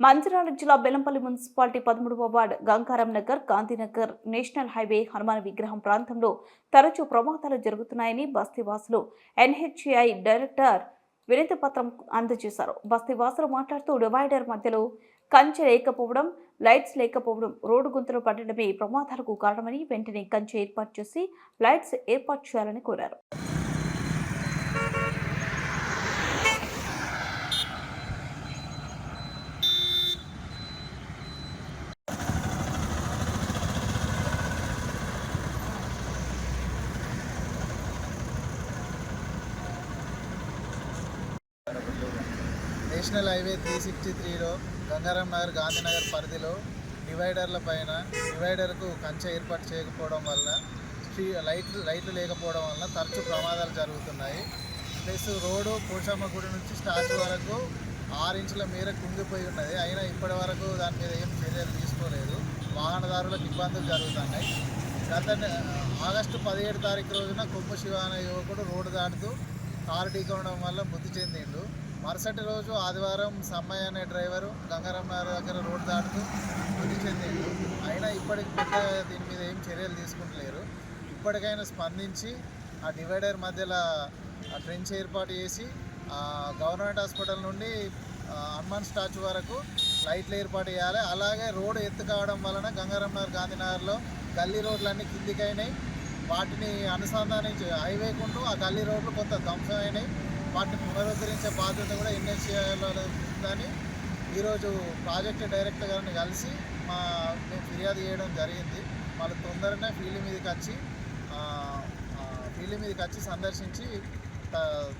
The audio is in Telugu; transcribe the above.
మంచిర్యాల జిల్లా బెల్లంపల్లి మున్సిపాలిటీ పదమూడవ ward Gangaram Nagar Gandhinagar national highway Hanuman విగ్రహం ప్రాంతంలో తరచూ ప్రమాదాలు జరుగుతున్నాయని బస్తీవాసులు ఎన్హెచ్ఐ డైరెక్టర్ వినతి పత్రం అందజేశారు. బస్తీవాసులు మాట్లాడుతూ డివైడర్ మధ్యలో కంచె లేకపోవడం లైట్స్ లేకపోవడం రోడ్డు గుంతలు పడడమే ఈ ప్రమాదాలకు కారణమని వెంటనే కంచె ఏర్పాటు చేసి లైట్స్ ఏర్పాటు చేయాలని కోరారు. నేషనల్ హైవే త్రీ సిక్స్టీ త్రీలో గంగారాం నగర్ గాంధీనగర్ పరిధిలో డివైడర్ల పైన డివైడర్కు కంచె ఏర్పాటు చేయకపోవడం వల్ల స్ట్రీ లైట్లు లైట్లు లేకపోవడం వల్ల తరచు ప్రమాదాలు జరుగుతున్నాయి. ప్లస్ రోడ్డు పోషమ్మ గుడి నుంచి స్టార్ట్ వరకు ఆరు ఇంచుల మేర కుంగిపోయి ఉన్నది. అయినా ఇప్పటి వరకు దాని మీద ఏం చర్యలు తీసుకోలేదు. వాహనదారులకు ఇబ్బందులు జరుగుతున్నాయి. గత ఆగస్టు పదిహేడు తారీఖు రోజున కొమ్ము శివ అనే యువకుడు రోడ్డు దాటుతూ కారు ఢీకొనడం వల్ల మృతి చెందిండు. మరుసటి రోజు ఆదివారం సమ్మయ్య అనే డ్రైవరు గంగారాం నగర్ దగ్గర రోడ్డు దాటుతూ మృతి చెందిండు అయినా ఇప్పటికి పెద్ద దీని మీద ఏం చర్యలు తీసుకుంటలేరు. ఇప్పటికైనా స్పందించి ఆ డివైడర్ మధ్యలో ట్రెంచ్ ఏర్పాటు చేసి గవర్నమెంట్ హాస్పిటల్ నుండి హనుమాన్ స్టాచ్యూ వరకు లైట్లు ఏర్పాటు చేయాలి. అలాగే రోడ్డు ఎత్తు కావడం వలన గంగారం నగర్ గాంధీనగర్లో గల్లీ రోడ్లన్నీ కిందికైనాయి. వాటిని అనుసంధానించి హైవేకుంటూ ఆ గల్లీ రోడ్లు కొంత ధ్వంసమైనాయి. వాటిని పునరుద్ధరించే బాధ్యత కూడా ఎన్హెచ్ఏలో ఉందని ఈరోజు ప్రాజెక్ట్ డైరెక్టర్ గారిని కలిసి మా మేము ఫిర్యాదు చేయడం జరిగింది. వాళ్ళు తొందరనే ఫీల్డ్ మీదకి వచ్చి ఫీల్డ్ మీదకి వచ్చి సందర్శించి త-